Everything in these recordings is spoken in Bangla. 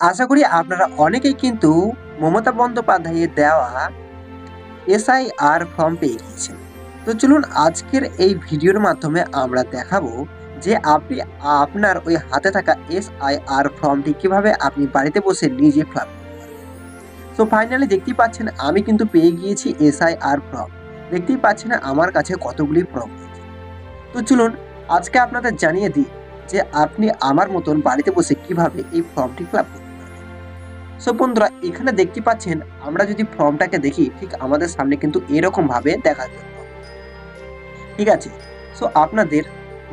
আশা করি আপনারা অনেকেই কিন্তু মমতা বন্দ্যোপাধ্যায়ের দেওয়া এসআইআর ফর্ম পেয়ে গিয়েছেন। তো চলুন আজকের এই ভিডিওর মাধ্যমে আমরা দেখাবো যে আপনি আপনার ওই হাতে থাকা এসআইআর ফর্মটি কীভাবে আপনি বাড়িতে বসে নিজে ফিল তো ফাইনালি দেখতেই পাচ্ছেন আমি কিন্তু পেয়ে গিয়েছি এসআইআর ফর্ম দেখতেই পাচ্ছেন আমার কাছে কতগুলি ফর্ম তো চলুন আজকে আপনাদের জানিয়ে দিই যে আপনি আমার মতন বাড়িতে বসে কীভাবে এই ফর্মটি ফিল পারবেন সো বন্ধুরা, এখানে দেখতে পাচ্ছেন, আমরা যদি ফর্মটাকে দেখি, ঠিক আমাদের সামনে কিন্তু এরকম ভাবে দেখা যাবে ঠিক আছে? সো আপনাদের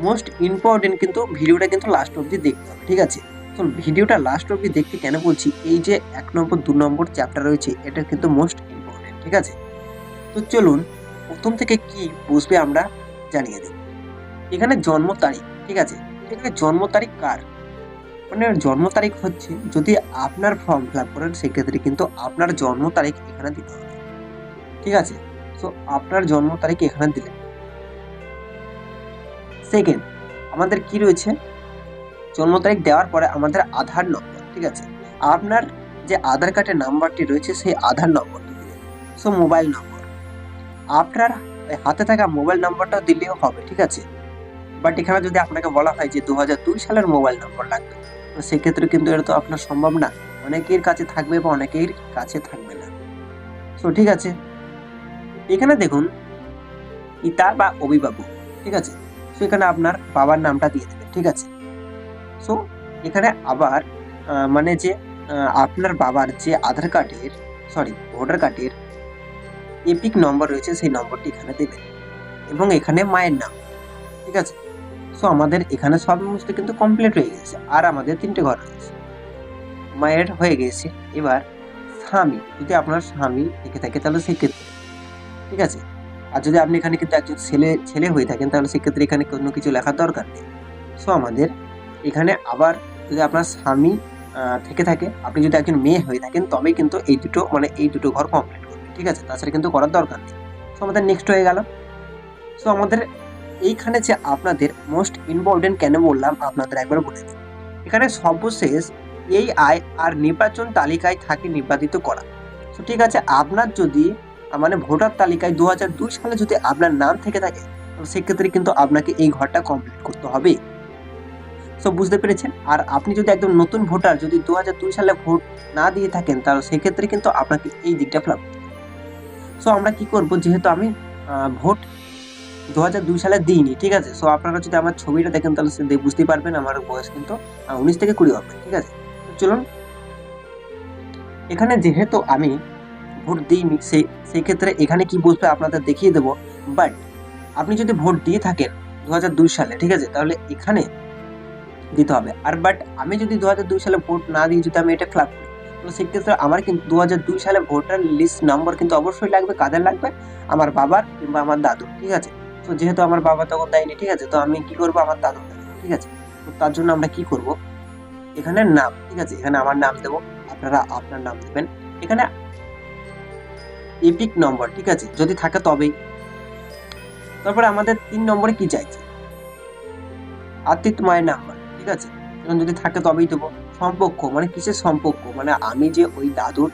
মোস্ট ইম্পর্টেন্ট কিন্তু ভিডিওটা কিন্তু লাস্ট অবধি দেখতে হবে, ঠিক আছে? তো ভিডিওটা লাস্ট অবধি দেখতে কেন বলছি? এই যে এক নম্বর, দু নম্বর চ্যাপ্টার রয়েছে, এটা কিন্তু মোস্ট ইম্পর্টেন্ট ঠিক আছে? তো চলুন, প্রথম থেকে কি বুঝবে আমরা জানিয়ে দিই। এখানে জন্ম তারিখ, ঠিক আছে? এখানে জন্ম তারিখ কার? মানে জন্ম তারিখ হচ্ছে, যদি আপনার ফর্ম ফিল আপ করেন, সেক্ষেত্রে কিন্তু আপনার জন্ম তারিখ এখানে দিতে হবে। ঠিক আছে? সো আপনার জন্ম তারিখ এখানে দিলেন। সেকেন্ড আমাদের কি রয়েছে? জন্ম তারিখ দেওয়ার পরে আমাদের আধার নম্বর ঠিক আছে? আপনার যে আধার কার্ডের নাম্বারটি রয়েছে, সেই আধার নম্বরটি সো মোবাইল নম্বর আপনার হাতে থাকা মোবাইল নাম্বারটাও দিলেও হবে, ঠিক আছে? বাট এখানে যদি আপনাকে বলা হয় যে দু সালের মোবাইল নম্বর লাগবে তো সেক্ষেত্রে কিন্তু এটা তো আপনার সম্ভব না। অনেকের কাছে থাকবে বা অনেকের কাছে থাকবে না। সো ঠিক আছে? এখানে দেখুন, পিতা বা অভিভাবক ঠিক আছে? সো এখানে আপনার বাবার নামটা দিয়ে দেবেন ঠিক আছে? সো এখানে আবার মানে যে আপনার বাবার যে আধার কার্ডের সরি ভোটার কার্ডের এপিক নম্বর রয়েছে, সেই নম্বরটি এখানে দেবেন। এবং এখানে মায়ের নাম, ঠিক আছে? সো আমাদের এখানে সমস্ত কিন্তু কমপ্লিট হয়ে গেছে। আর আমাদের তিনটে ঘর রয়েছে। মায়ের হয়ে গেছে। এবার স্বামী, যদি আপনার স্বামী থেকে থাকে তাহলে সেক্ষেত্রে, ঠিক আছে? আর যদি আপনি এখানে কিন্তু একজন ছেলে ছেলে হয়ে থাকেন, তাহলে সেক্ষেত্রে এখানে কোনো কিছু লেখার দরকার নেই। সো আমাদের এখানে আবার যদি আপনার স্বামী থেকে থাকে, আপনি যদি একজন মেয়ে হয়ে থাকেন, তবেই কিন্তু এই দুটো মানে এই দুটো ঘর কমপ্লিট করবে। ঠিক আছে? তাছাড়া কিন্তু করার দরকার নেই। সো আমাদের নেক্সট হয়ে গেল। সো আমাদের এইখানে যে আপনাদের মোস্ট ইম্পর্টেন্ট কেন বললাম, আপনাদের একবার বলে দিই। এখানে সর্বশেষ এই আয় আর নির্বাচন তালিকায় থাকে নির্বাচিত করা। তো ঠিক আছে, আপনার যদি মানে ভোটার তালিকায় দু সালে যদি আপনার নাম থেকে থাকে সেক্ষেত্রে কিন্তু আপনাকে এই ঘরটা কমপ্লিট করতে হবে। সো বুঝতে পেরেছেন? আর আপনি যদি একদম নতুন ভোটার যদি দু সালে ভোট না দিয়ে থাকেন, তাহলে সেক্ষেত্রে কিন্তু আপনাকে এই দিকটা ফিল সো আমরা কি করব? যেহেতু আমি ভোট দু হাজার দুই সালে দিইনি, ঠিক আছে? সো আপনারা যদি আমার ছবিটা দেখেন, তাহলে বুঝতেই পারবেন আমার বয়স কিন্তু উনিশ থেকে কুড়ি হবে, ঠিক আছে? চলুন। এখানে যেহেতু আমি ভোট দিইনি সেই সেই ক্ষেত্রে এখানে কি বসবে আপনাদের দেখিয়ে দেবো বাট আপনি যদি ভোট দিয়ে থাকেন দু দুই সালে, ঠিক আছে? তাহলে এখানে দিতে হবে। আর বাট আমি যদি দু দুই সালে ভোট না দিয়ে যদি আমি এটা ফ্লাপ করি তো সেক্ষেত্রে আমার কিন্তু দু হাজার দুই সালে ভোটার লিস্ট নম্বর কিন্তু অবশ্যই লাগবে, কাদের লাগবে? আমার বাবার কিংবা আমার দাদুর, ঠিক আছে? তো যেহেতু আমার বাবা তখন দেয়নি, ঠিক আছে? তো আমি কি করব? আমার দেবো, ঠিক আছে? তো তার জন্য আমরা কি করব? এখানে নাম, ঠিক আছে? এখানে আমার নাম দেবো। আপনারা আপনার নাম দেবেন। এখানে এপিক নম্বর ঠিক আছে? যদি থাকে তবেই। তারপরে আমাদের তিন নম্বরে কি চাইছে? আত্মিত মায়ের নাম্বার, ঠিক আছে? এখন যদি থাকে তবেই দেবো। সম্পর্ক মানে কিসের সম্পর্ক? মানে আমি যে ওই দাদুর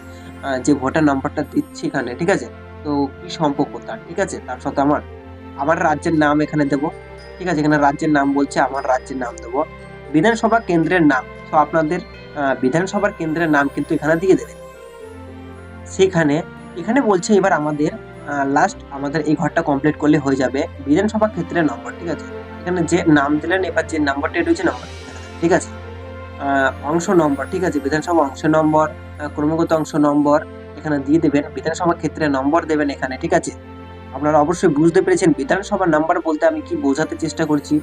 যে ভোটার নাম্বারটা দিচ্ছি এখানে, ঠিক আছে? তো কি সম্পর্ক তার, ঠিক আছে? তার সাথে আমার আমার রাজ্যের নাম এখানে দেবো। ঠিক আছে, এখানে রাজ্যের নাম বলছে, আমার রাজ্যের নাম দেবো। বিধানসভা কেন্দ্রের নাম, তো আপনাদের বিধানসভার কেন্দ্রের নাম কিন্তু এখানে দিয়ে দেবেন সেখানে, এখানে বলছে এবার আমাদের লাস্ট আমাদের এই ঘরটা কমপ্লিট করলে হয়ে যাবে বিধানসভা ক্ষেত্রের নম্বর ঠিক আছে? এখানে যে নাম দিলেন, এবার যে নাম্বারটা রয়েছে নাম্বার ঠিক আছে? অংশ নম্বর ঠিক আছে? বিধানসভা অংশ নম্বর ক্রমাগত অংশ নম্বর এখানে দিয়ে দেবেন, বিধানসভা ক্ষেত্রে নম্বর দেবেন এখানে, ঠিক আছে? আপনারা অবশ্যই বুঝতে পেরেছেন বিধানসভা নাম্বার বলতে আমি কি বোঝাতে চেষ্টা করছি।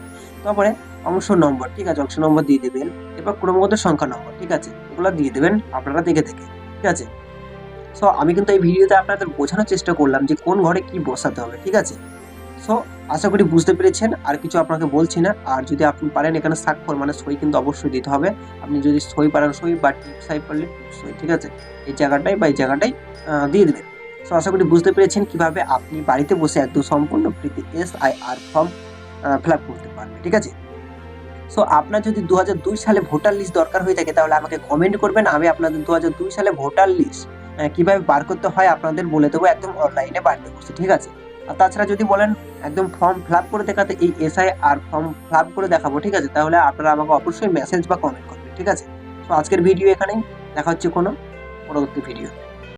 তারপরে অংশ নম্বর, ঠিক আছে, অংশ নম্বর দিয়ে দেবেন এবার ক্রমাগত সংখ্যা নম্বর, ঠিক আছে, এগুলো দিয়ে দেবেন আপনারা দেখে দেখে, ঠিক আছে। সো আমি কিন্তু এই ভিডিওতে আপনাদের বোঝানোর চেষ্টা করলাম যে কোন ঘরে কি বসাতে হবে, ঠিক আছে। সো আশা করি বুঝতে পেরেছেন, আর কিছু আপনাকে বলছি না, আর যদি আপনি পারেন এখানে স্বাক্ষর মানে সই কিন্তু অবশ্যই দিতে হবে। আপনি যদি সই পারেন সই বা টিপ সাই পারলে সই, ঠিক আছে, এই জায়গাটাই বা এই জায়গাটাই দিয়ে দেবেন। সো আশা করি বুঝতে পেরেছেন কীভাবে আপনি বাড়িতে বসে একদম সম্পূর্ণ ফ্রিতে S I R form fill up করতে পারবেন, ঠিক আছে? সো আপনার যদি দু হাজার দুই সালে ভোটার লিস্ট দরকার হয়ে থাকে, তাহলে আমাকে কমেন্ট করবেন। আমি আপনাদের দু হাজার দুই সালে ভোটার লিস্ট কীভাবে বার করতে হয় আপনাদের বলে দেবো, একদম অনলাইনে বাড়িতে বসে, ঠিক আছে? আর তাছাড়া যদি বলেন একদম ফর্ম ফিল আপ করে দেখাতে, এই S I R form fill up করে দেখাবো, ঠিক আছে? তাহলে আপনারা আমাকে অবশ্যই মেসেজ বা কমেন্ট করবেন, ঠিক আছে? তো আজকের ভিডিও এখানেই, দেখা হচ্ছে কোনো পরবর্তী ভিডিও